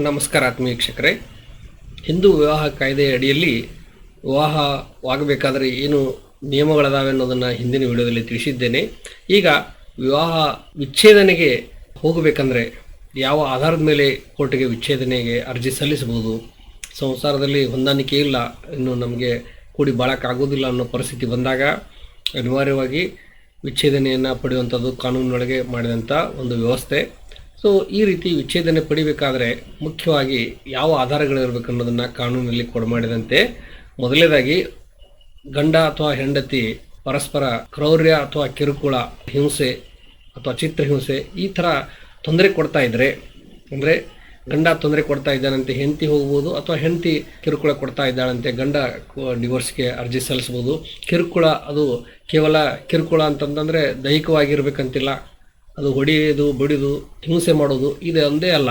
ನಮಸ್ಕಾರ ಆತ್ಮೀಯ ವೀಕ್ಷಕರೇ. ಹಿಂದೂ ವಿವಾಹ ಕಾಯ್ದೆಯ ಅಡಿಯಲ್ಲಿ ವಿವಾಹವಾಗಬೇಕಾದರೆ ಏನು ನಿಯಮಗಳದಾವೆ ಅನ್ನೋದನ್ನು ಹಿಂದಿನ ವಿಡಿಯೋದಲ್ಲಿ ತಿಳಿಸಿದ್ದೇನೆ. ಈಗ ವಿವಾಹ ವಿಚ್ಛೇದನೆಗೆ ಹೋಗಬೇಕಂದ್ರೆ ಯಾವ ಆಧಾರದ ಮೇಲೆ ಕೋರ್ಟಿಗೆ ವಿಚ್ಛೇದನೆಗೆ ಅರ್ಜಿ ಸಲ್ಲಿಸಬಹುದು? ಸಂಸಾರದಲ್ಲಿ ಹೊಂದಾಣಿಕೆ ಇಲ್ಲ, ಇನ್ನು ನಮಗೆ ಕೂಡಿ ಬಾಳಕ್ಕಾಗೋದಿಲ್ಲ ಅನ್ನೋ ಪರಿಸ್ಥಿತಿ ಬಂದಾಗ ಅನಿವಾರ್ಯವಾಗಿ ವಿಚ್ಛೇದನೆಯನ್ನು ಪಡೆಯುವಂಥದ್ದು ಕಾನೂನಿನೊಳಗೆ ಮಾಡಿದಂಥ ಒಂದು ವ್ಯವಸ್ಥೆ. ಸೊ ಈ ರೀತಿ ವಿಚ್ಛೇದನೆ ಪಡಿಬೇಕಾದ್ರೆ ಮುಖ್ಯವಾಗಿ ಯಾವ ಆಧಾರಗಳಿರಬೇಕು ಅನ್ನೋದನ್ನು ಕಾನೂನಲ್ಲಿ ಕೊಡಮಾಡಿದಂತೆ ಮೊದಲನೇದಾಗಿ ಗಂಡ ಅಥವಾ ಹೆಂಡತಿ, ಪರಸ್ಪರ ಕ್ರೌರ್ಯ ಅಥವಾ ಕಿರುಕುಳ, ಹಿಂಸೆ ಅಥವಾ ಚಿತ್ರಹಿಂಸೆ ಈ ಥರ ತೊಂದರೆ ಕೊಡ್ತಾ ಇದ್ರೆ, ಅಂದರೆ ಗಂಡ ತೊಂದರೆ ಕೊಡ್ತಾ ಇದ್ದಾನಂತೆ, ಹೆಂಡತಿ ಹೋಗ್ಬೋದು ಅಥವಾ ಹೆಂಡತಿ ಕಿರುಕುಳ ಕೊಡ್ತಾ ಇದ್ದಾಳಂತೆ, ಗಂಡ ಡಿವೋರ್ಸ್ಗೆ ಅರ್ಜಿ ಸಲ್ಲಿಸ್ಬೋದು. ಕಿರುಕುಳ ಅದು ಕೇವಲ ಕಿರುಕುಳ ಅಂತಂತಂದರೆ ದೈಹಿಕವಾಗಿರ್ಬೇಕಂತಿಲ್ಲ. ಅದು ಹೊಡೆಯೋದು ಬಡಿದು, ಹಿಂಸೆ ಮಾಡೋದು, ಇದು ಒಂದೇ ಅಲ್ಲ.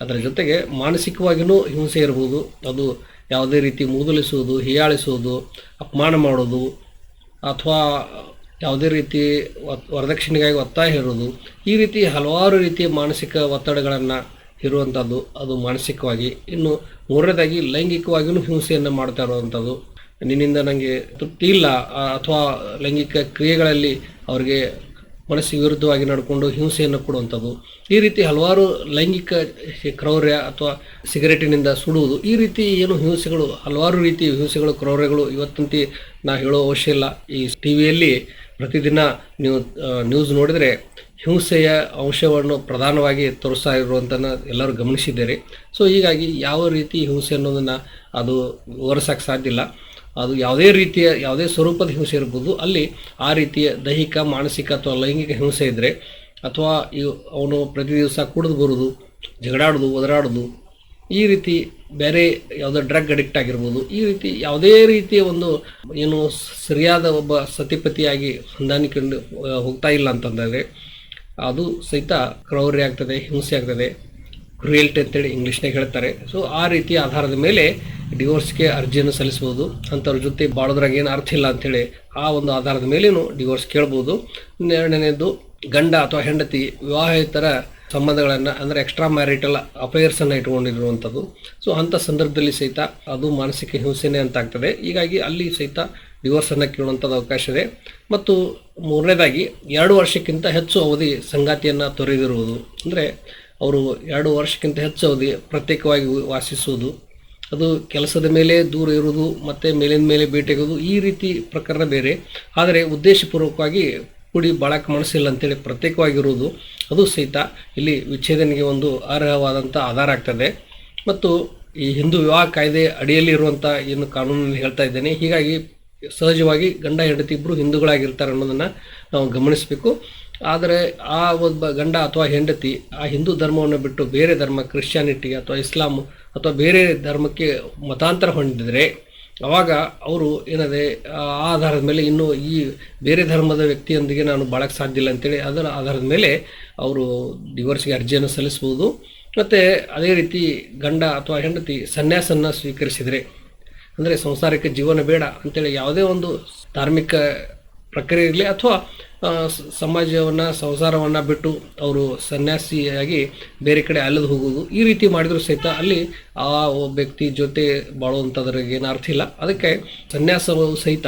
ಅದರ ಜೊತೆಗೆ ಮಾನಸಿಕವಾಗಿಯೂ ಹಿಂಸೆ ಇರ್ಬೋದು. ಅದು ಯಾವುದೇ ರೀತಿ ಮೂದಲಿಸುವುದು, ಹೀಯಾಳಿಸುವುದು, ಅಪಮಾನ ಮಾಡೋದು, ಅಥವಾ ಯಾವುದೇ ರೀತಿ ವರದಕ್ಷಿಣೆಗಾಗಿ ಒತ್ತಾಯ ಹೇರೋದು, ಈ ರೀತಿ ಹಲವಾರು ರೀತಿಯ ಮಾನಸಿಕ ಒತ್ತಡಗಳನ್ನು ಇರುವಂಥದ್ದು ಅದು ಮಾನಸಿಕವಾಗಿ. ಇನ್ನು ಮೂರನೇದಾಗಿ ಲೈಂಗಿಕವಾಗಿಯೂ ಹಿಂಸೆಯನ್ನು ಮಾಡ್ತಾ ಇರುವಂಥದ್ದು. ನಿನ್ನಿಂದ ನನಗೆ ತೃಪ್ತಿ ಇಲ್ಲ. ಅಥವಾ ಲೈಂಗಿಕ ಕ್ರಿಯೆಗಳಲ್ಲಿ ಅವರಿಗೆ ಮನಸ್ಸಿಗೆ ವಿರುದ್ಧವಾಗಿ ನಡ್ಕೊಂಡು ಹಿಂಸೆಯನ್ನು ಕೊಡುವಂಥದ್ದು. ಈ ರೀತಿ ಹಲವಾರು ಲೈಂಗಿಕ ಕ್ರೌರ್ಯ ಅಥವಾ ಸಿಗರೇಟಿನಿಂದ ಸುಡುವುದು. ಈ ರೀತಿ ಏನು ಹಿಂಸೆಗಳು, ಹಲವಾರು ರೀತಿ ಹಿಂಸೆಗಳು, ಕ್ರೌರ್ಯಗಳು ಇವತ್ತಂತೆ ನಾ ಹೇಳೋ ಅವಶ್ಯ ಇಲ್ಲ. ಈ ಟಿ ವಿಯಲ್ಲಿ ಪ್ರತಿದಿನ ನೀವು ನ್ಯೂಸ್ ನೋಡಿದರೆ ಹಿಂಸೆಯ ಅಂಶವನ್ನು ಪ್ರಧಾನವಾಗಿ ತೋರಿಸ್ತಾ ಇರುವಂಥದ್ದನ್ನು ಎಲ್ಲರೂ ಗಮನಿಸಿದ್ದೀರಿ. ಸೊ ಹೀಗಾಗಿ ಯಾವ ರೀತಿ ಹಿಂಸೆ ಅನ್ನೋದನ್ನು ಅದು ವಿವರಿಸೋಕ್ಕೆ ಸಾಧ್ಯ ಇಲ್ಲ. ಅದು ಯಾವುದೇ ರೀತಿಯ ಯಾವುದೇ ಸ್ವರೂಪದ ಹಿಂಸೆ ಇರ್ಬೋದು. ಅಲ್ಲಿ ಆ ರೀತಿಯ ದೈಹಿಕ, ಮಾನಸಿಕ ಅಥವಾ ಲೈಂಗಿಕ ಹಿಂಸೆ ಇದ್ದರೆ ಅಥವಾ ಇವು ಅವನು ಪ್ರತಿ ದಿವಸ ಕುಡಿದು ಬರೋದು ಜಗಡಾಡೋದು ಒದರಾಡೋದು, ಈ ರೀತಿ ಬೇರೆ ಯಾವುದೋ ಡ್ರಗ್ ಅಡಿಕ್ಟ್ ಆಗಿರ್ಬೋದು. ಈ ರೀತಿ ಯಾವುದೇ ರೀತಿಯ ಒಂದು ಏನು ಸರಿಯಾದ ಒಬ್ಬ ಸತಿಪತಿಯಾಗಿ ಹೊಂದಾಣಿಕೊಂಡು ಹೋಗ್ತಾ ಇಲ್ಲ ಅಂತಂದರೆ ಅದು ಸಹಿತ ಕ್ರೌರ್ಯ ಆಗ್ತದೆ, ಹಿಂಸೆ ಆಗ್ತದೆ. ಕ್ರುಯಲ್ಟಿ ಅಂತೇಳಿ ಇಂಗ್ಲೀಷ್ನಾಗ ಹೇಳ್ತಾರೆ. ಸೊ ಆ ರೀತಿಯ ಆಧಾರದ ಮೇಲೆ ಡಿವೋರ್ಸ್ಗೆ ಅರ್ಜಿಯನ್ನು ಸಲ್ಲಿಸ್ಬೋದು. ಅಂಥವ್ರ ಜೊತೆ ಬಾಳೋದ್ರಾಗ ಏನು ಅರ್ಥ ಇಲ್ಲ ಅಂಥೇಳಿ ಆ ಒಂದು ಆಧಾರದ ಮೇಲೇನು ಡಿವೋರ್ಸ್ ಕೇಳ್ಬೋದು. ಎರಡನೇದು ಗಂಡ ಅಥವಾ ಹೆಂಡತಿ ವಿವಾಹೇತರ ಸಂಬಂಧಗಳನ್ನು ಅಂದರೆ ಎಕ್ಸ್ಟ್ರಾ ಮ್ಯಾರಿಟಲ್ ಅಫೇರ್ಸನ್ನು ಇಟ್ಕೊಂಡಿರುವಂಥದ್ದು. ಸೊ ಅಂಥ ಸಂದರ್ಭದಲ್ಲಿ ಸಹಿತ ಅದು ಮಾನಸಿಕ ಹಿಂಸೆನೇ ಅಂತ ಆಗ್ತದೆ ಹೀಗಾಗಿ ಅಲ್ಲಿ ಸಹಿತ ಡಿವೋರ್ಸನ್ನು ಕೇಳುವಂಥದ್ದು ಅವಕಾಶ ಇದೆ. ಮತ್ತು ಮೂರನೇದಾಗಿ ಎರಡು ವರ್ಷಕ್ಕಿಂತ ಹೆಚ್ಚು ಅವಧಿ ಸಂಗಾತಿಯನ್ನು ತೊರೆದಿರುವುದು. ಅಂದರೆ ಅವರು ಎರಡು ವರ್ಷಕ್ಕಿಂತ ಹೆಚ್ಚು ಅವಧಿ ಪ್ರತ್ಯೇಕವಾಗಿ ವಾಸಿಸುವುದು. ಅದು ಕೆಲಸದ ಮೇಲೆ ದೂರ ಇರುವುದು, ಮತ್ತು ಮೇಲಿನ ಮೇಲೆ ಭೇಟಿಯಾಗೋದು ಈ ರೀತಿ ಪ್ರಕರಣ ಬೇರೆ. ಆದರೆ ಉದ್ದೇಶಪೂರ್ವಕವಾಗಿ ಕುಡಿ ಬಾಳಕ್ಕೆ ಮನಸ್ಸಿಲ್ಲ ಅಂತೇಳಿ ಪ್ರತ್ಯೇಕವಾಗಿರುವುದು, ಅದು ಸಹಿತ ಇಲ್ಲಿ ವಿಚ್ಛೇದನೆಗೆ ಒಂದು ಅರ್ಹವಾದಂಥ ಆಧಾರ ಆಗ್ತದೆ. ಮತ್ತು ಈ ಹಿಂದೂ ವಿವಾಹ ಕಾಯ್ದೆ ಅಡಿಯಲ್ಲಿ ಇರುವಂಥ ಏನು ಕಾನೂನಲ್ಲಿ ಹೇಳ್ತಾ ಇದ್ದೇನೆ, ಹೀಗಾಗಿ ಸಹಜವಾಗಿ ಗಂಡ ಹೆಂಡತಿ ಇಬ್ಬರು ಹಿಂದೂಗಳಾಗಿರ್ತಾರೆ ಅನ್ನೋದನ್ನು ನಾವು ಗಮನಿಸಬೇಕು. ಆದರೆ ಆ ಒಬ್ಬ ಗಂಡ ಅಥವಾ ಹೆಂಡತಿ ಆ ಹಿಂದೂ ಧರ್ಮವನ್ನು ಬಿಟ್ಟು ಬೇರೆ ಧರ್ಮ, ಕ್ರಿಶ್ಚಿಯಾನಿಟಿ ಅಥವಾ ಇಸ್ಲಾಂ ಅಥವಾ ಬೇರೆ ಧರ್ಮಕ್ಕೆ ಮತಾಂತರ ಹೊಂದಿದರೆ ಅವಾಗ ಅವರು ಏನದೆ, ಆ ಆಧಾರದ ಮೇಲೆ ಇನ್ನೂ ಈ ಬೇರೆ ಧರ್ಮದ ವ್ಯಕ್ತಿಯೊಂದಿಗೆ ನಾನು ಬಾಳಕ್ಕೆ ಸಾಧ್ಯ ಇಲ್ಲ ಅಂತೇಳಿ ಅದರ ಆಧಾರದ ಮೇಲೆ ಅವರು ಡಿವೋರ್ಸ್ಗೆ ಅರ್ಜಿಯನ್ನು ಸಲ್ಲಿಸ್ಬೋದು. ಮತ್ತು ಅದೇ ರೀತಿ ಗಂಡ ಅಥವಾ ಹೆಂಡತಿ ಸನ್ಯಾಸನ್ನು ಸ್ವೀಕರಿಸಿದರೆ, ಅಂದರೆ ಸಂಸಾರಕ್ಕೆ ಜೀವನ ಬೇಡ ಅಂತೇಳಿ ಯಾವುದೇ ಒಂದು ಧಾರ್ಮಿಕ ಪ್ರಕ್ರಿಯೆ ಇರಲಿ ಅಥವಾ ಸಮಾಜವನ್ನು, ಸಂಸಾರವನ್ನು ಬಿಟ್ಟು ಅವರು ಸನ್ಯಾಸಿಯಾಗಿ ಬೇರೆ ಕಡೆ ಅಲೆದು ಹೋಗುವುದು, ಈ ರೀತಿ ಮಾಡಿದರೂ ಸಹಿತ ಅಲ್ಲಿ ಆ ವ್ಯಕ್ತಿ ಜೊತೆ ಬಾಳುವಂಥದ್ರಿಗೆ ಏನು ಅರ್ಥ ಇಲ್ಲ. ಅದಕ್ಕೆ ಸನ್ಯಾಸವು ಸಹಿತ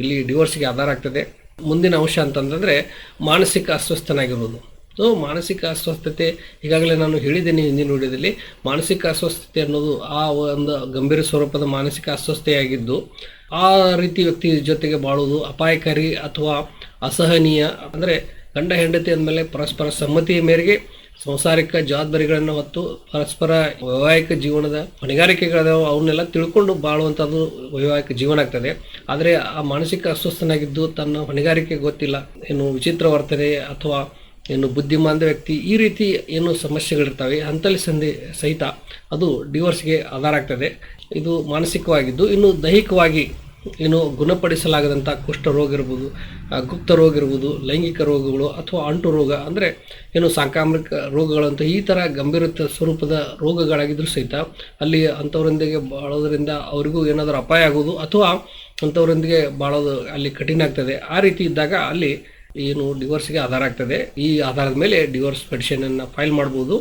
ಇಲ್ಲಿ ಡಿವೋರ್ಸ್ಗೆ ಆಧಾರ ಆಗ್ತದೆ. ಮುಂದಿನ ಅಂಶ ಅಂತಂತಂದರೆ ಮಾನಸಿಕ ಅಸ್ವಸ್ಥನಾಗಿರುವುದು. ಸೊ, ಮಾನಸಿಕ ಅಸ್ವಸ್ಥತೆ, ಈಗಾಗಲೇ ನಾನು ಹೇಳಿದ್ದೇನೆ ಹಿಂದಿನ ವಿಡಿಯೋದಲ್ಲಿ, ಮಾನಸಿಕ ಅಸ್ವಸ್ಥತೆ ಅನ್ನೋದು ಆ ಒಂದು ಗಂಭೀರ ಸ್ವರೂಪದ ಮಾನಸಿಕ ಅಸ್ವಸ್ಥತೆಯಾಗಿದ್ದು ಆ ರೀತಿ ವ್ಯಕ್ತಿ ಜೊತೆಗೆ ಬಾಳುವುದು ಅಪಾಯಕಾರಿ ಅಥವಾ ಅಸಹನೀಯ, ಅಂದರೆ ಗಂಡ ಹೆಂಡತಿ ಅಂದಮೇಲೆ ಪರಸ್ಪರ ಸಮ್ಮತಿಯ ಮೇರೆಗೆ ಸಂಸಾರಿಕ ಜವಾಬ್ದಾರಿಗಳನ್ನು ಹೊತ್ತು ಪರಸ್ಪರ ವೈವಾಹಿಕ ಜೀವನದ ಹೊಣೆಗಾರಿಕೆಗಳದಾವ, ಅವನ್ನೆಲ್ಲ ತಿಳ್ಕೊಂಡು ಬಾಳುವಂಥದ್ದು ವೈವಾಹಿಕ ಜೀವನ ಆಗ್ತದೆ. ಆದರೆ ಆ ಮಾನಸಿಕ ಅಸ್ವಸ್ಥನಾಗಿದ್ದು ತನ್ನ ಹೊಣೆಗಾರಿಕೆ ಗೊತ್ತಿಲ್ಲ. ಏನು ವಿಚಿತ್ರ ವರ್ತನೆ ಅಥವಾ ಏನು ಬುದ್ಧಿಮಾಂದ ವ್ಯಕ್ತಿ ಈ ರೀತಿ ಏನು ಸಮಸ್ಯೆಗಳಿರ್ತವೆ, ಅಂತಲ್ಲಿ ಸಂಧಿ ಸಹಿತ ಅದು ಡಿವೋರ್ಸ್ಗೆ ಆಧಾರ ಆಗ್ತದೆ. ಇದು ಮಾನಸಿಕವಾಗಿದ್ದು, ಇನ್ನು ದೈಹಿಕವಾಗಿ ಏನು ಗುಣಪಡಿಸಲಾಗದಂಥ ಕುಷ್ಠ ರೋಗ ಇರ್ಬೋದು ಗುಪ್ತ ರೋಗ ಇರ್ಬೋದು, ಲೈಂಗಿಕ ರೋಗಗಳು ಅಥವಾ ಅಂಟು ರೋಗ, ಅಂದರೆ ಏನು ಸಾಂಕ್ರಾಮಿಕ ರೋಗಗಳಂತ ಈ ಥರ ಗಂಭೀರ ಸ್ವರೂಪದ ರೋಗಗಳಾಗಿದ್ದರೂ ಸಹಿತ ಅಲ್ಲಿ ಅಂಥವರೊಂದಿಗೆ ಬಾಳೋದ್ರಿಂದ ಅವರಿಗೂ ಏನಾದರೂ ಅಪಾಯ ಆಗೋದು ಅಥವಾ ಅಂಥವರೊಂದಿಗೆ ಬಾಳೋದು ಅಲ್ಲಿ ಕಠಿಣ ಆಗ್ತದೆ. ಆ ರೀತಿ ಇದ್ದಾಗ ಅಲ್ಲಿ ಏನು ಡಿವೋರ್ಸ್ಗೆ ಆಧಾರ ಆಗ್ತದೆ. ಈ ಆಧಾರದ ಮೇಲೆ ಡಿವೋರ್ಸ್ ಪೆಟಿಷನನ್ನು ಫೈಲ್ ಮಾಡ್ಬೋದು.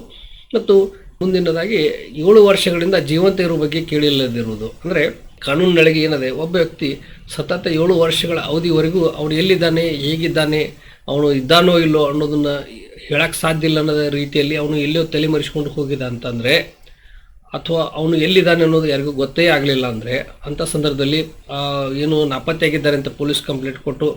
ಮತ್ತು ಮುಂದಿನದಾಗಿ ಏಳು ವರ್ಷಗಳಿಂದ ಜೀವಂತ ಇರುವ ಬಗ್ಗೆ ಕೇಳಿಲ್ಲದಿರುವುದು. ಅಂದರೆ ಕಾನೂನಿನೊಳಗೆ ಏನಿದೆ? ಒಬ್ಬ ವ್ಯಕ್ತಿ ಸತತ ಏಳು ವರ್ಷಗಳ ಅವಧಿವರೆಗೂ ಅವನು ಎಲ್ಲಿದ್ದಾನೆ, ಹೇಗಿದ್ದಾನೆ, ಅವನು ಇದ್ದಾನೋ ಇಲ್ಲೋ ಅನ್ನೋದನ್ನು ಹೇಳಕ್ಕೆ ಸಾಧ್ಯ ಇಲ್ಲ ಅನ್ನೋದ ರೀತಿಯಲ್ಲಿ ಅವನು ಎಲ್ಲೋ ತಲೆಮರೆಸ್ಕೊಂಡು ಹೋಗಿದ ಅಂತಂದರೆ ಅಥವಾ ಅವನು ಎಲ್ಲಿದ್ದಾನೆ ಅನ್ನೋದು ಯಾರಿಗೂ ಗೊತ್ತೇ ಆಗಲಿಲ್ಲ ಅಂದರೆ ಅಂಥ ಸಂದರ್ಭದಲ್ಲಿ ಏನು ನಾಪತ್ತೆಯಾಗಿದ್ದಾರೆ ಅಂತ ಪೊಲೀಸ್ ಕಂಪ್ಲೇಂಟ್ ಕೊಟ್ಟು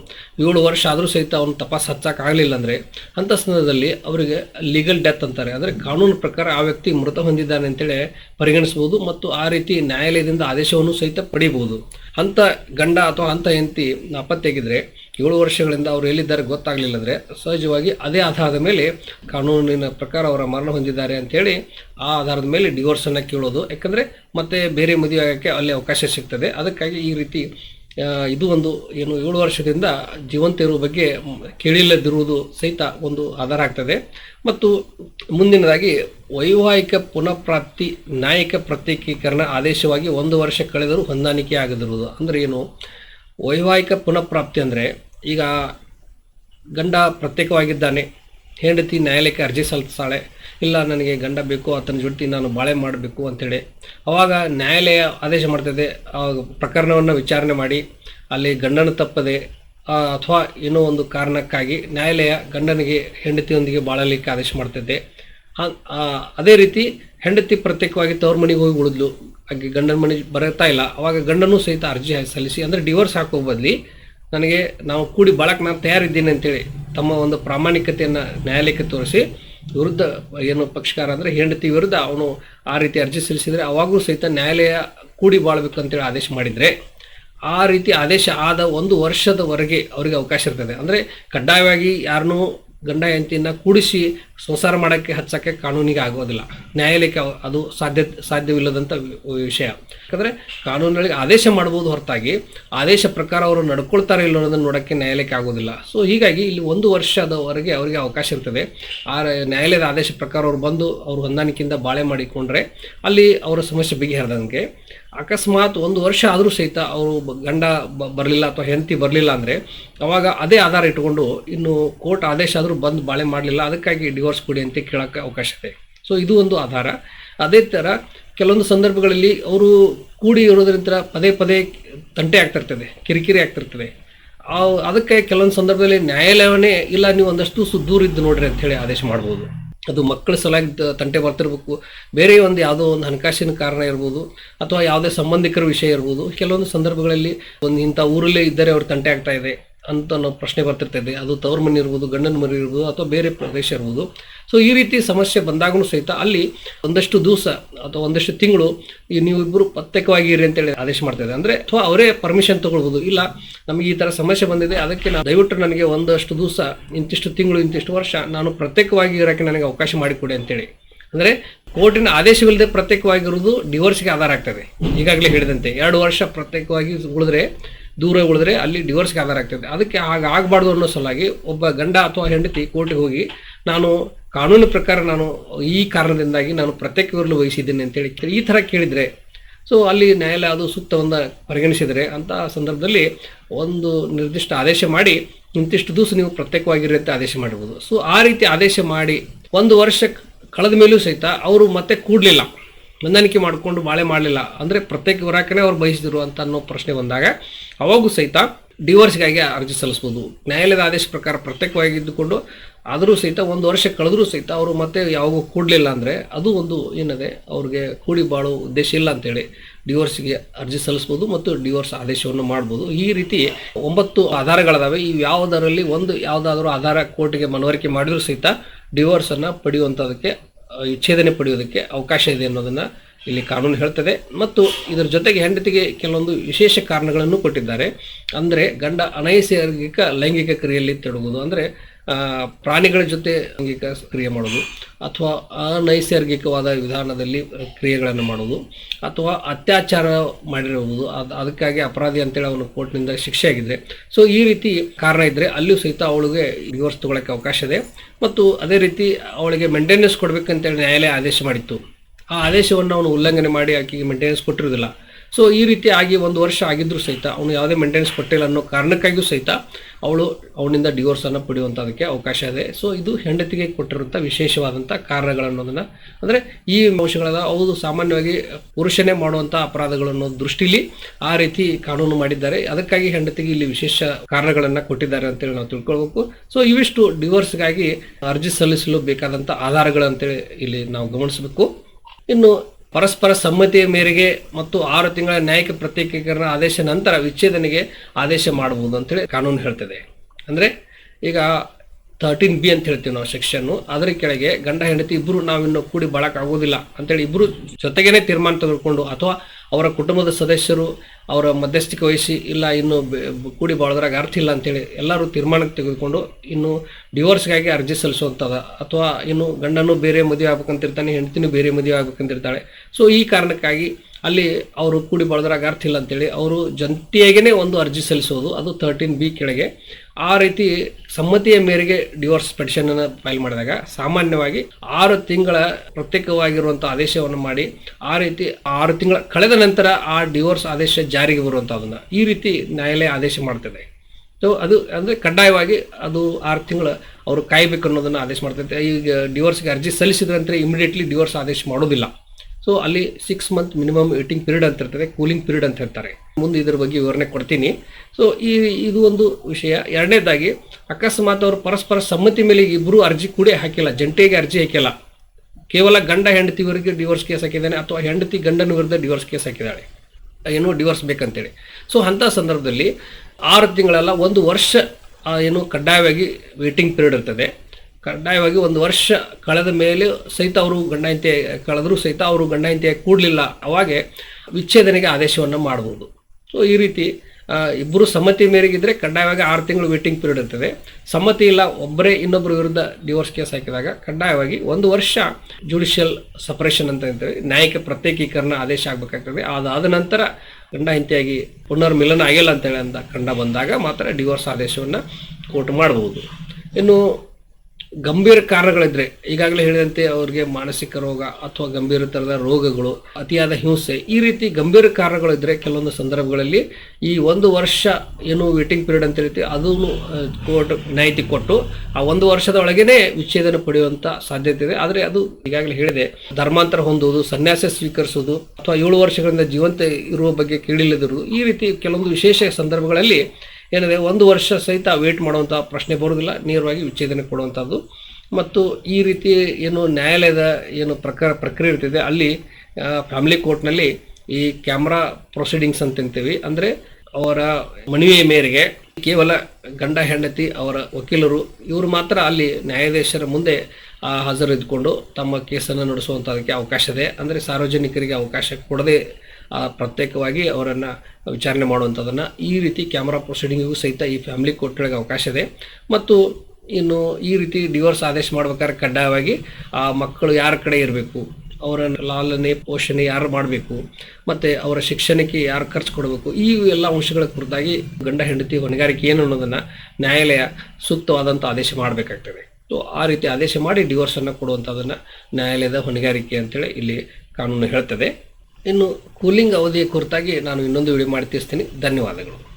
ಏಳು ವರ್ಷ ಆದರೂ ಸಹಿತ ಅವನು ತಪಾಸ್ ಹಚ್ಚಕ್ಕಾಗಲಿಲ್ಲ ಅಂದರೆ ಅಂಥ ಸಂದರ್ಭದಲ್ಲಿ ಅವರಿಗೆ ಲೀಗಲ್ ಡೆತ್ ಅಂತಾರೆ. ಅಂದರೆ ಕಾನೂನು ಪ್ರಕಾರ ಆ ವ್ಯಕ್ತಿ ಮೃತ ಹೊಂದಿದ್ದಾನೆ ಅಂತೇಳಿ ಪರಿಗಣಿಸ್ಬೋದು ಮತ್ತು ಆ ರೀತಿ ನ್ಯಾಯಾಲಯದಿಂದ ಆದೇಶವನ್ನು ಸಹಿತ ಪಡಿಬಹುದು. ಅಂಥ ಗಂಡ ಅಥವಾ ಅಂಥ ಹೆಂಡತಿ ಅಪತ್ತೆಗಿದ್ರೆ ಏಳು ವರ್ಷಗಳಿಂದ ಅವರು ಎಲ್ಲಿದ್ದಾರೆ ಗೊತ್ತಾಗಲಿಲ್ಲ ಅಂದರೆ ಸಹಜವಾಗಿ ಅದೇ ಆಧಾರದ ಮೇಲೆ ಕಾನೂನಿನ ಪ್ರಕಾರ ಅವರ ಮರಣ ಹೊಂದಿದ್ದಾರೆ ಅಂಥೇಳಿ ಆ ಆಧಾರದ ಮೇಲೆ ಡಿವೋರ್ಸನ್ನು ಕೇಳೋದು. ಯಾಕಂದರೆ ಮತ್ತೆ ಬೇರೆ ಮದುವೆ ಆಗೋಕ್ಕೆ ಅಲ್ಲಿ ಅವಕಾಶ ಸಿಗ್ತದೆ. ಅದಕ್ಕಾಗಿ ಈ ರೀತಿ ಇದು ಒಂದು ಏನು ಏಳು ವರ್ಷದಿಂದ ಜೀವಂತ ಇರುವ ಬಗ್ಗೆ ಕೇಳಿಲ್ಲದಿರುವುದು ಸಹಿತ ಒಂದು ಆಧಾರ ಆಗ್ತದೆ. ಮತ್ತು ಮುಂದಿನದಾಗಿ ವೈವಾಹಿಕ ಪುನಃಪ್ರಾಪ್ತಿ ನ್ಯಾಯಿಕ ಪ್ರತ್ಯೇಕೀಕರಣ ಆದೇಶವಾಗಿ ಒಂದು ವರ್ಷ ಕಳೆದರೂ ಹೊಂದಾಣಿಕೆ ಆಗದಿರುವುದು. ಅಂದರೆ ಏನು? ವೈವಾಹಿಕ ಪುನಃಪ್ರಾಪ್ತಿ ಅಂದರೆ ಈಗ ಗಂಡ ಪ್ರತ್ಯೇಕವಾಗಿದ್ದಾನೆ, ಹೆಂಡತಿ ನ್ಯಾಯಾಲಯಕ್ಕೆ ಅರ್ಜಿ ಸಲ್ಲಿಸ್ತಾಳೆ ಇಲ್ಲ, ನನಗೆ ಗಂಡ ಬೇಕು, ಆತನ ಜೊತೆ ನಾನು ಬಾಳೆ ಮಾಡಬೇಕು ಅಂತೇಳಿ. ಅವಾಗ ನ್ಯಾಯಾಲಯ ಆದೇಶ ಮಾಡ್ತದೆ. ಪ್ರಕರಣವನ್ನು ವಿಚಾರಣೆ ಮಾಡಿ. ಅಲ್ಲಿ ಗಂಡನ ತಪ್ಪದೆ ಅಥವಾ ಏನೋ ಒಂದು ಕಾರಣಕ್ಕಾಗಿ ನ್ಯಾಯಾಲಯ ಗಂಡನಿಗೆ ಹೆಂಡತಿಯೊಂದಿಗೆ ಬಾಳಲಿಕ್ಕೆ ಆದೇಶ ಮಾಡ್ತದೆ. ಅದೇ ರೀತಿ ಹೆಂಡತಿ ಪ್ರತ್ಯೇಕವಾಗಿ ತವ್ರ ಮನೆಗೆ ಹೋಗಿ ಉಳಿದ್ಲು. ಹಾಗೆ ಗಂಡನ ಮನೆ ಬರುತ್ತಾ ಇಲ್ಲ. ಅವಾಗ ಗಂಡನೂ ಸಹಿತ ಅರ್ಜಿ ಸಲ್ಲಿಸಿ, ಅಂದರೆ ಡಿವೋರ್ಸ್ ಹಾಕೋ ಬದಲಿ ನನಗೆ ನಾವು ಕೂಡಿ ಬಾಳಕ್ಕೆ ನಾನು ತಯಾರಿದ್ದೀನಿ ಅಂತೇಳಿ ತಮ್ಮ ಒಂದು ಪ್ರಾಮಾಣಿಕತೆಯನ್ನು ನ್ಯಾಯಾಲಯಕ್ಕೆ ತೋರಿಸಿ ವಿರುದ್ಧ ಏನು ಪಕ್ಷಕಾರ ಅಂದರೆ ಹೆಂಡತಿ ವಿರುದ್ಧ ಅವನು ಆ ರೀತಿ ಅರ್ಜಿ ಸಲ್ಲಿಸಿದರೆ ಅವಾಗೂ ಸಹಿತ ನ್ಯಾಯಾಲಯ ಕೂಡಿ ಬಾಳ್ಬೇಕು ಅಂತೇಳಿ ಆದೇಶ ಮಾಡಿದರೆ ಆ ರೀತಿ ಆದೇಶ ಆದ ಒಂದು ವರ್ಷದವರೆಗೆ ಅವರಿಗೆ ಅವಕಾಶ ಇರ್ತದೆ. ಅಂದರೆ ಕಡ್ಡಾಯವಾಗಿ ಯಾರನ್ನೂ ಗಂಡ ಹೆಂಡತಿಯನ್ನ ಕೂಡಿಸಿ ಸಂಸಾರ ಮಾಡೋಕ್ಕೆ, ಹಚ್ಚಕ್ಕೆ ಕಾನೂನಿಗೆ ಆಗೋದಿಲ್ಲ. ನ್ಯಾಯಾಲಯಕ್ಕೆ ಅದು ಸಾಧ್ಯ ಸಾಧ್ಯವಿಲ್ಲದಂಥ ವಿಷಯ. ಯಾಕಂದರೆ ಕಾನೂನಿನೊಳಗೆ ಆದೇಶ ಮಾಡ್ಬೋದು ಹೊರತಾಗಿ, ಆದೇಶ ಪ್ರಕಾರ ಅವರು ನಡ್ಕೊಳ್ತಾರೆ ಇಲ್ಲ ಅನ್ನೋದನ್ನು ನೋಡೋಕ್ಕೆ ನ್ಯಾಯಾಲಯಕ್ಕೆ ಆಗೋದಿಲ್ಲ. ಸೊ ಹೀಗಾಗಿ ಇಲ್ಲಿ ಒಂದು ವರ್ಷದವರೆಗೆ ಅವರಿಗೆ ಅವಕಾಶ ಇರ್ತದೆ. ಆ ನ್ಯಾಯಾಲಯದ ಆದೇಶ ಪ್ರಕಾರ ಅವರು ಬಂದು ಅವರು ಹೊಂದಾಣಿಕೆಯಿಂದ ಬಾಳೆ ಮಾಡಿಕೊಂಡ್ರೆ ಅಲ್ಲಿ ಅವರ ಸಮಸ್ಯೆ ಬಗೆಹರಿದಂಗೆ. ಅಕಸ್ಮಾತ್ ಒಂದು ವರ್ಷ ಆದರೂ ಸಹಿತ ಅವರು ಗಂಡ ಬರಲಿಲ್ಲ ಅಥವಾ ಹೆಂಡತಿ ಬರಲಿಲ್ಲ ಅಂದರೆ, ಅವಾಗ ಅದೇ ಆಧಾರ ಇಟ್ಕೊಂಡು ಇನ್ನು ಕೋರ್ಟ್ ಆದೇಶ ಆದರೂ ಬಂದು ಬಾಳೆ ಮಾಡಲಿಲ್ಲ. ಅದಕ್ಕಾಗಿ ಡಿವೋರ್ಸ್ ಕೊಡಿ ಅಂತ ಕೇಳೋಕ್ಕೆ ಅವಕಾಶ ಇದೆ. ಸೊ ಇದು ಒಂದು ಆಧಾರ. ಅದೇ ಥರ ಕೆಲವೊಂದು ಸಂದರ್ಭಗಳಲ್ಲಿ ಅವರು ಕೂಡಿ ಇರೋದ್ರಿಂದ ಪದೇ ಪದೇ ತಂಟೆ ಆಗ್ತಿರ್ತದೆ ಕಿರಿಕಿರಿ ಆಗ್ತಿರ್ತದೆ ಅದಕ್ಕೆ ಕೆಲವೊಂದು ಸಂದರ್ಭದಲ್ಲಿ ನ್ಯಾಯಾಲಯವೇ ಇಲ್ಲ, ನೀವು ಒಂದಷ್ಟು ಸುದ್ದೂರ್ ದೂರ ಇದ್ದು ನೋಡ್ರಿ ಅಂತ ಹೇಳಿ ಆದೇಶ ಮಾಡ್ಬೋದು. ಅದು ಮಕ್ಕಳ ಸಲಾಗಿ ತಂಟೆ ಬರ್ತಿರ್ಬೇಕು. ಬೇರೆ ಒಂದು ಯಾವುದೋ ಒಂದು ಹಣಕಾಸಿನ ಕಾರಣ ಇರ್ಬೋದು, ಅಥವಾ ಯಾವುದೇ ಸಂಬಂಧಿಕರ ವಿಷಯ ಇರ್ಬೋದು, ಕೆಲವೊಂದು ಸಂದರ್ಭಗಳಲ್ಲಿ ಒಂದು ಇಂಥ ಊರಲ್ಲೇ ಇದ್ದರೆ ಅವ್ರ ತಂಟೆ ಆಗ್ತಾ ಇದೆ. ಅಂತ ನಾವು ಪ್ರಶ್ನೆ ಬರ್ತಿರ್ತದೆ ಅದು ತವರು ಮನೆ ಇರ್ಬೋದು, ಗಂಡನ ಮನೆ ಇರ್ಬೋದು ಅಥವಾ ಬೇರೆ ಪ್ರದೇಶ ಇರ್ಬೋದು. ಸೊ ಈ ರೀತಿ ಸಮಸ್ಯೆ ಬಂದಾಗೂ ಸಹಿತ ಅಲ್ಲಿ ಒಂದಷ್ಟು ದಿವಸ ಅಥವಾ ಒಂದಷ್ಟು ತಿಂಗಳು ಈ ನೀವಿಬ್ಬರು ಪ್ರತ್ಯೇಕವಾಗಿ ಇರಿ ಅಂತೇಳಿ ಆದೇಶ ಮಾಡ್ತಾ ಇದೆ. ಅಂದರೆ ಅಥವಾ ಅವರೇ ಪರ್ಮಿಷನ್ ತಗೊಳ್ಬೋದು. ಇಲ್ಲ, ನಮಗೆ ಈ ಥರ ಸಮಸ್ಯೆ ಬಂದಿದೆ, ಅದಕ್ಕೆ ನಾನು ದಯವಿಟ್ಟು ನನಗೆ ಒಂದಷ್ಟು ದಿವಸ, ಇಂತಿಷ್ಟು ತಿಂಗಳು, ಇಂತಿಷ್ಟು ವರ್ಷ ನಾನು ಪ್ರತ್ಯೇಕವಾಗಿ ಇರೋಕ್ಕೆ ನನಗೆ ಅವಕಾಶ ಮಾಡಿಕೊಡಿ ಅಂತೇಳಿ ಅಂದರೆ ಕೋರ್ಟಿನ ಆದೇಶವಿಲ್ಲದೆ ಪ್ರತ್ಯೇಕವಾಗಿರುವುದು ಡಿವೋರ್ಸ್ಗೆ ಆಧಾರ ಆಗ್ತದೆ ಈಗಾಗಲೇ ಹೇಳಿದಂತೆ ಎರಡು ವರ್ಷ ಪ್ರತ್ಯೇಕವಾಗಿ ಉಳಿದ್ರೆ ದೂರ ಉಳಿದ್ರೆ ಅಲ್ಲಿ ಡಿವೋರ್ಸ್ಗೆ ಆಧಾರ ಆಗ್ತದೆ. ಅದಕ್ಕೆ ಆಗ ಆಗಬಾರ್ದು ಅನ್ನೋ ಸಲುವಾಗಿ ಒಬ್ಬ ಗಂಡ ಅಥವಾ ಹೆಂಡತಿ ಕೋರ್ಟಿಗೆ ಹೋಗಿ ನಾನು ಕಾನೂನು ಪ್ರಕಾರ ನಾನು ಈ ಕಾರಣದಿಂದಾಗಿ ನಾನು ಪ್ರತ್ಯೇಕವಿರಲು ವಹಿಸಿದ್ದೇನೆ ಅಂತೇಳಿ ಈ ಥರ ಕೇಳಿದರೆ ಸೊ ಅಲ್ಲಿ ನ್ಯಾಯಾಲಯ ಅದು ಸೂಕ್ತವನ್ನು ಪರಿಗಣಿಸಿದರೆ ಅಂತಹ ಸಂದರ್ಭದಲ್ಲಿ ಒಂದು ನಿರ್ದಿಷ್ಟ ಆದೇಶ ಮಾಡಿ ಇಂತಿಷ್ಟು ದಿವಸ ನೀವು ಪ್ರತ್ಯೇಕವಾಗಿರೋ ಅಂತ ಆದೇಶ ಮಾಡ್ಬೋದು. ಸೊ ಆ ರೀತಿ ಆದೇಶ ಮಾಡಿ ಒಂದು ವರ್ಷ ಕಳೆದ ಮೇಲೂ ಸಹಿತ ಅವರು ಮತ್ತೆ ಕೂಡಲಿಲ್ಲ. ಹೊಂದಾಣಿಕೆ ಮಾಡಿಕೊಂಡು ಬಾಳೆ ಮಾಡಲಿಲ್ಲ. ಅಂದರೆ ಪ್ರತ್ಯೇಕ ವರಕನೇ ಅವ್ರು ಬಯಸಿದ್ರು ಅಂತ ಅನ್ನೋ ಪ್ರಶ್ನೆ ಬಂದಾಗ, ಅವಾಗೂ ಸಹಿತ ಡಿವೋರ್ಸ್ಗಾಗಿ ಅರ್ಜಿ ಸಲ್ಲಿಸ್ಬೋದು. ನ್ಯಾಯಾಲಯದ ಆದೇಶ ಪ್ರಕಾರ ಪ್ರತ್ಯೇಕವಾಗಿದ್ದುಕೊಂಡು ಆದರೂ ಸಹಿತ ಒಂದು ವರ್ಷ ಕಳೆದರೂ ಸಹಿತ ಅವರು ಮತ್ತೆ ಯಾವಾಗೂ ಕೂಡಲಿಲ್ಲ ಅಂದರೆ ಅದು ಒಂದು ಏನಿದೆ, ಅವ್ರಿಗೆ ಕೂಡಿ ಬಾಳೋ ಉದ್ದೇಶ ಇಲ್ಲ ಅಂತೇಳಿ ಡಿವೋರ್ಸ್ಗೆ ಅರ್ಜಿ ಸಲ್ಲಿಸ್ಬೋದು ಮತ್ತು ಡಿವೋರ್ಸ್ ಆದೇಶವನ್ನು ಮಾಡ್ಬೋದು. ಈ ರೀತಿ ಒಂಬತ್ತು ಆಧಾರಗಳಾದವೆ. ಈ ಯಾವುದರಲ್ಲಿ ಒಂದು ಯಾವುದಾದ್ರೂ ಆಧಾರ ಕೋರ್ಟಿಗೆ ಮನವರಿಕೆ ಮಾಡಿದರೂ ಸಹಿತ ಡಿವೋರ್ಸನ್ನು ಪಡೆಯುವಂಥದಕ್ಕೆ ವಿಚ್ಛೇದನೆ ಪಡೆಯೋದಕ್ಕೆ ಅವಕಾಶ ಇದೆ ಅನ್ನೋದನ್ನು ಇಲ್ಲಿ ಕಾನೂನು ಹೇಳ್ತದೆ. ಮತ್ತು ಇದರ ಜೊತೆಗೆ ಹೆಂಡತಿಗೆ ಕೆಲವೊಂದು ವಿಶೇಷ ಕಾರಣಗಳನ್ನು ಕೊಟ್ಟಿದ್ದಾರೆ. ಅಂದರೆ ಗಂಡ ಅನೈಸರ್ಗಿಕ ಲೈಂಗಿಕ ಕ್ರಿಯೆಯಲ್ಲಿ ತೊಡಗುವುದು ಅಂದರೆ ಪ್ರಾಣಿಗಳ ಜೊತೆ ಲೈಂಗಿಕ ಕ್ರಿಯೆ ಮಾಡೋದು ಅಥವಾ ಅನೈಸರ್ಗಿಕವಾದ ವಿಧಾನದಲ್ಲಿ ಕ್ರಿಯೆಗಳನ್ನು ಮಾಡೋದು ಅಥವಾ ಅತ್ಯಾಚಾರ ಮಾಡಿರುವುದು. ಅದು, ಅದಕ್ಕಾಗಿ ಅಪರಾಧಿ ಅಂತೇಳಿ ಅವನು ಕೋರ್ಟ್ನಿಂದ ಶಿಕ್ಷೆ ಆಗಿದ್ರೆ. ಸೊ ಈ ರೀತಿ ಕಾರಣ ಇದ್ದರೆ ಅಲ್ಲಿಯೂ ಸಹಿತ ಅವಳಿಗೆ ಡಿವೋರ್ಸ್ ತಗೊಳ್ಳೋಕ್ಕೆ ಅವಕಾಶ ಇದೆ. ಮತ್ತು ಅದೇ ರೀತಿ ಅವಳಿಗೆ ಮೇಂಟೆನೆನ್ಸ್ ಕೊಡಬೇಕಂತೇಳಿ ನ್ಯಾಯಾಲಯ ಆದೇಶ ಮಾಡಿತ್ತು. ಆ ಆದೇಶವನ್ನು ಅವನು ಉಲ್ಲಂಘನೆ ಮಾಡಿ ಆಕೆಗೆ ಮೇಂಟೆನೆನ್ಸ್ ಕೊಟ್ಟಿರೋದಿಲ್ಲ ಸೊ ಈ ರೀತಿ ಆಗಿ ಒಂದು ವರ್ಷ ಆಗಿದ್ರು ಸಹಿತ ಅವನು ಯಾವುದೇ ಮೇಂಟೆನೆನ್ಸ್ ಕೊಟ್ಟಿಲ್ಲ ಅನ್ನೋ ಕಾರಣಕ್ಕಾಗಿಯೂ ಸಹಿತ ಅವಳು ಅವನಿಂದ ಡಿವೋರ್ಸನ್ನು ಪಡೆಯುವಂಥದಕ್ಕೆ ಅವಕಾಶ ಇದೆ. ಸೊ ಇದು ಹೆಂಡತಿಗೆ ಕೊಟ್ಟಿರುವಂಥ ವಿಶೇಷವಾದಂಥ ಕಾರಣಗಳನ್ನೋದನ್ನ ಅಂದರೆ ಈ ಅಂಶಗಳದ ಅವರು ಸಾಮಾನ್ಯವಾಗಿ ಪುರುಷನೇ ಮಾಡುವಂಥ ಅಪರಾಧಗಳು ದೃಷ್ಟಿಲಿ ಆ ರೀತಿ ಕಾನೂನು ಮಾಡಿದ್ದಾರೆ. ಅದಕ್ಕಾಗಿ ಹೆಂಡತಿಗೆ ಇಲ್ಲಿ ವಿಶೇಷ ಕಾರಣಗಳನ್ನು ಕೊಟ್ಟಿದ್ದಾರೆ ಅಂತೇಳಿ ನಾವು ತಿಳ್ಕೊಳ್ಬೇಕು. ಸೊ ಇವಿಷ್ಟು ಡಿವೋರ್ಸ್ಗಾಗಿ ಅರ್ಜಿ ಸಲ್ಲಿಸಲು ಬೇಕಾದಂಥ ಆಧಾರಗಳಂತೇಳಿ ಇಲ್ಲಿ ನಾವು ಗಮನಿಸಬೇಕು. ಇನ್ನು ಪರಸ್ಪರ ಸಮ್ಮತಿಯ ಮೇರೆಗೆ ಮತ್ತು ಆರು ತಿಂಗಳ ನ್ಯಾಯಿಕ ಪ್ರತ್ಯೇಕೀಕರಣ ಆದೇಶ ನಂತರ ವಿಚ್ಛೇದನೆಗೆ ಆದೇಶ ಮಾಡಬಹುದು ಅಂತೇಳಿ ಕಾನೂನು ಹೇಳ್ತದೆ. ಅಂದರೆ ಈಗ ತರ್ಟೀನ್ ಬಿ ಅಂತ ಹೇಳ್ತೀವಿ ನಾವು ಸೆಕ್ಷನ್ನು ಅದರ ಕೆಳಗೆ ಗಂಡ ಹೆಂಡತಿ ಇಬ್ಬರು ನಾವಿನ್ನು ಕೂಡಿ ಬಾಳಕ್ಕಾಗೋದಿಲ್ಲ ಅಂತೇಳಿ ಇಬ್ಬರು ಜೊತೆಗೇನೆ ತೀರ್ಮಾನ ತೆಗೆದುಕೊಂಡು ಅಥವಾ ಅವರ ಕುಟುಂಬದ ಸದಸ್ಯರು ಅವರ ಮಧ್ಯಸ್ಥಿಕೆ ವಹಿಸಿ, ಇಲ್ಲ ಇನ್ನು ಕೂಡಿ ಬಾಳದ್ರಾಗ ಅರ್ಥ ಇಲ್ಲ ಅಂತೇಳಿ ಎಲ್ಲರೂ ತೀರ್ಮಾನಕ್ಕೆ ತೆಗೆದುಕೊಂಡು ಇನ್ನು ಡಿವೋರ್ಸ್ಗಾಗಿ ಅರ್ಜಿ ಸಲ್ಲಿಸುವಂಥದ್ದು. ಅಥವಾ ಇನ್ನು ಗಂಡನೂ ಬೇರೆ ಮದುವೆ ಆಗ್ಬೇಕಂತಿರ್ತಾನೆ, ಹೆಂಡತಿನೂ ಬೇರೆ ಮದುವೆ ಆಗ್ಬೇಕಂತಿರ್ತಾಳೆ. ಸೊ ಈ ಕಾರಣಕ್ಕಾಗಿ ಅಲ್ಲಿ ಅವರು ಕೂಡಿ ಬಳದ್ರಾಗ ಅರ್ಥ ಇಲ್ಲ ಅಂತೇಳಿ ಅವರು ಜಂಟಿಯಾಗೇ ಒಂದು ಅರ್ಜಿ ಸಲ್ಲಿಸೋದು ಅದು ತರ್ಟೀನ್ ಬಿ ಕೆಳಗೆ. ಆ ರೀತಿ ಸಮ್ಮತಿಯ ಮೇರೆಗೆ ಡಿವೋರ್ಸ್ ಪೆಟಿಷನ್ ಅನ್ನು ಫೈಲ್ ಮಾಡಿದಾಗ ಸಾಮಾನ್ಯವಾಗಿ ಆರು ತಿಂಗಳ ಪ್ರತ್ಯೇಕವಾಗಿರುವಂತಹ ಆದೇಶವನ್ನು ಮಾಡಿ ಆ ರೀತಿ ಆರು ತಿಂಗಳ ಕಳೆದ ನಂತರ ಆ ಡಿವೋರ್ಸ್ ಆದೇಶ ಜಾರಿಗೆ ಬರುವಂತಹದನ್ನ ಈ ರೀತಿ ನ್ಯಾಯಾಲಯ ಆದೇಶ ಮಾಡ್ತದೆ. ಸೊ ಅದು ಅಂದರೆ ಕಡ್ಡಾಯವಾಗಿ ಅದು ಆರು ತಿಂಗಳು ಅವರು ಕಾಯ್ಬೇಕು ಅನ್ನೋದನ್ನ ಆದೇಶ ಮಾಡ್ತೈತೆ ಈಗ ಡಿವೋರ್ಸ್ಗೆ ಅರ್ಜಿ ಸಲ್ಲಿಸಿದ್ರಂತೆ ಇಮಿಡಿಯೇಟ್ಲಿ ಡಿವೋರ್ಸ್ ಆದೇಶ ಮಾಡೋದಿಲ್ಲ. ಸೊ ಅಲ್ಲಿ six month minimum waiting period ಅಂತ ಇರ್ತದೆ ಕೂಲಿಂಗ್ ಪೀರಿಯಡ್ ಅಂತ ಹೇಳ್ತಾರೆ. ಮುಂದೆ ಇದರ ಬಗ್ಗೆ ವಿವರಣೆ ಕೊಡ್ತೀನಿ. ಸೊ ಈ, ಇದು ಒಂದು ವಿಷಯ. ಎರಡನೇದಾಗಿ, ಅಕಸ್ಮಾತ್ ಅವರು ಪರಸ್ಪರ ಸಮ್ಮತಿ ಮೇಲೆ ಇಬ್ಬರು ಅರ್ಜಿ ಕೂಡ ಹಾಕಿಲ್ಲ, ಜಂಟಿಗೆ ಅರ್ಜಿ ಹಾಕಿಲ್ಲ. ಕೇವಲ ಗಂಡ ಹೆಂಡತಿ ವಿರುದ್ಧ ಡಿವೋರ್ಸ್ ಕೇಸ್ ಹಾಕಿದ್ದಾನೆ ಅಥವಾ ಹೆಂಡತಿ ಗಂಡನ ವಿರುದ್ಧ ಡಿವೋರ್ಸ್ ಕೇಸ್ ಹಾಕಿದ್ದಾಳೆ. ಏನು ಡಿವೋರ್ಸ್ ಬೇಕಂತೇಳಿ. ಸೊ ಅಂಥ ಸಂದರ್ಭದಲ್ಲಿ ಆರು ತಿಂಗಳಲ್ಲ, ಒಂದು ವರ್ಷ ಏನು ಕಡ್ಡಾಯವಾಗಿ ವೇಟಿಂಗ್ ಪೀರಿಯಡ್ ಇರ್ತದೆ. ಕಡ್ಡಾಯವಾಗಿ ಒಂದು ವರ್ಷ ಕಳೆದ ಮೇಲೆ ಸಹಿತ ಅವರು ಗಂಡ ಹೆಂಡತಿ ಕಳೆದರೂ ಸಹಿತ ಅವರು ಗಂಡ ಹೆಂಡತಿ ಕೂಡಲಿಲ್ಲ. ಅವಾಗೆ ವಿಚ್ಛೇದನೆಗೆ ಆದೇಶವನ್ನು ಮಾಡ್ಬೋದು ಸೊ ಈ ರೀತಿ ಇಬ್ಬರು ಸಮ್ಮತಿ ಮೇರೆಗಿದ್ರೆ ಕಡ್ಡಾಯವಾಗಿ ಆರು ತಿಂಗಳು ವೇಟಿಂಗ್ ಪೀರಿಯಡ್ ಇರ್ತದೆ. ಸಮ್ಮತಿ ಇಲ್ಲ, ಒಬ್ಬರೇ ಇನ್ನೊಬ್ಬರ ವಿರುದ್ಧ ಡಿವೋರ್ಸ್ ಕೇಸ್ ಹಾಕಿದಾಗ ಕಡ್ಡಾಯವಾಗಿ ಒಂದು ವರ್ಷ ಜುಡಿಷಿಯಲ್ ಸಪರೇಷನ್ ಅಂತ ಹೇಳ್ತೇವೆ ನ್ಯಾಯಿಕ ಪ್ರತ್ಯೇಕೀಕರಣ ಆದೇಶ ಆಗಬೇಕಾಗ್ತದೆ. ಅದಾದ ನಂತರ ಗಂಡ ಹೆಂಡತಿಯಾಗಿ ಪುನರ್ಮಿಲನ ಆಗಿಲ್ಲ ಅಂತೇಳಿ ಅಂತ ಕಂಡ ಬಂದಾಗ ಮಾತ್ರ ಡಿವೋರ್ಸ್ ಆದೇಶವನ್ನು ಕೋರ್ಟ್ ಮಾಡಬಹುದು. ಇನ್ನು ಗಂಭೀರ ಕಾರಣಗಳಿದ್ರೆ, ಈಗಾಗಲೇ ಹೇಳಿದಂತೆ ಅವ್ರಿಗೆ ಮಾನಸಿಕ ರೋಗ ಅಥವಾ ಗಂಭೀರ ತರದ ರೋಗಗಳು, ಅತಿಯಾದ ಹಿಂಸೆ, ಈ ರೀತಿ ಗಂಭೀರ ಕಾರಣಗಳಿದ್ರೆ ಕೆಲವೊಂದು ಸಂದರ್ಭಗಳಲ್ಲಿ ಈ ಒಂದು ವರ್ಷ ಏನು ವೇಟಿಂಗ್ ಪೀರಿಯಡ್ ಅಂತ ಹೇಳ್ತೀವಿ, ಅದನ್ನು ಕೋರ್ಟ್ ವಿನಾಯಿತಿ ಕೊಟ್ಟು ಆ ಒಂದು ವರ್ಷದ ಒಳಗೇನೆ ವಿಚ್ಛೇದನ ಪಡೆಯುವಂತ ಸಾಧ್ಯತೆ ಇದೆ. ಆದರೆ ಅದು ಈಗಾಗಲೇ ಹೇಳಿದೆ, ಧರ್ಮಾಂತರ ಹೊಂದುವುದು, ಸನ್ಯಾಸ ಸ್ವೀಕರಿಸುವುದು ಅಥವಾ ಏಳು ವರ್ಷಗಳಿಂದ ಜೀವಂತ ಇರುವ ಬಗ್ಗೆ ಕೇಳಿಲ್ಲದಿರುವುದು, ಈ ರೀತಿ ಕೆಲವೊಂದು ವಿಶೇಷ ಸಂದರ್ಭಗಳಲ್ಲಿ ಏನಿದೆ ಒಂದು ವರ್ಷ ಸಹಿತ ವೇಟ್ ಮಾಡುವಂಥ ಪ್ರಶ್ನೆ ಬರೋದಿಲ್ಲ ನೇರವಾಗಿ ವಿಚ್ಛೇದನೆ ಕೊಡುವಂಥದ್ದು ಮತ್ತು ಈ ರೀತಿ ಏನು ನ್ಯಾಯಾಲಯದ ಏನು ಪ್ರಕಾರ ಪ್ರಕ್ರಿಯೆ ಇರ್ತಿದೆ, ಅಲ್ಲಿ ಫ್ಯಾಮಿಲಿ ಕೋರ್ಟ್ನಲ್ಲಿ ಈ ಕ್ಯಾಮ್ರಾ ಪ್ರೊಸೀಡಿಂಗ್ಸ್ ಅಂತ ಅಂತೀವಿ ಅಂದರೆ ಅವರ ಮನವಿಯ ಮೇರೆಗೆ ಕೇವಲ ಗಂಡ, ಹೆಂಡತಿ, ಅವರ ವಕೀಲರು, ಇವರು ಮಾತ್ರ ಅಲ್ಲಿ ನ್ಯಾಯಾಧೀಶರ ಮುಂದೆ ಹಾಜರಿದ್ದುಕೊಂಡು ತಮ್ಮ ಕೇಸನ್ನು ನಡೆಸುವಂಥದಕ್ಕೆ ಅವಕಾಶ ಇದೆ. ಅಂದರೆ ಸಾರ್ವಜನಿಕರಿಗೆ ಅವಕಾಶ ಕೊಡದೆ ಪ್ರತ್ಯೇಕವಾಗಿ ಅವರನ್ನು ವಿಚಾರಣೆ ಮಾಡುವಂಥದ್ದನ್ನು ಈ ರೀತಿ ಕ್ಯಾಮ್ರಾ ಪ್ರೊಸೀಡಿಂಗಿಗೂ ಸಹಿತ ಈ ಫ್ಯಾಮಿಲಿ ಕೋರ್ಟ್ಗಳಿಗೆ ಅವಕಾಶ ಇದೆ. ಮತ್ತು ಇನ್ನು ಈ ರೀತಿ ಡಿವೋರ್ಸ್ ಆದೇಶ ಮಾಡ್ಬೇಕಾದ್ರೆ ಕಡ್ಡಾಯವಾಗಿ, ಆ, ಮಕ್ಕಳು ಯಾರ ಕಡೆ ಇರಬೇಕು? ಅವರ ಲಾಲನೆ, ಪೋಷಣೆ ಯಾರು ಮಾಡಬೇಕು? ಮತ್ತು ಅವರ ಶಿಕ್ಷಣಕ್ಕೆ ಯಾರು ಖರ್ಚು ಕೊಡಬೇಕು? ಈ ಎಲ್ಲ ಅಂಶಗಳ ಕುರಿತಾಗಿ ಗಂಡ, ಹೆಂಡತಿ ಹೊಣೆಗಾರಿಕೆ ಏನು ಅನ್ನೋದನ್ನು ನ್ಯಾಯಾಲಯ ಸೂಕ್ತವಾದಂಥ ಆದೇಶ ಮಾಡಬೇಕಾಗ್ತದೆ. ಸೊ ಆ ರೀತಿ ಆದೇಶ ಮಾಡಿ ಡಿವೋರ್ಸನ್ನು ಕೊಡುವಂಥದ್ದನ್ನು ನ್ಯಾಯಾಲಯದ ಹೊಣೆಗಾರಿಕೆ ಅಂತೇಳಿ ಇಲ್ಲಿ ಕಾನೂನು ಹೇಳ್ತದೆ. ಇನ್ನು ಕೂಲಿಂಗ್ ಅವಧಿಯ ಕುರಿತಾಗಿ ನಾನು ಇನ್ನೊಂದು ವಿಡಿಯೋ ಮಾಡಿ ತಿಳಿಸ್ತೀನಿ ಧನ್ಯವಾದಗಳು.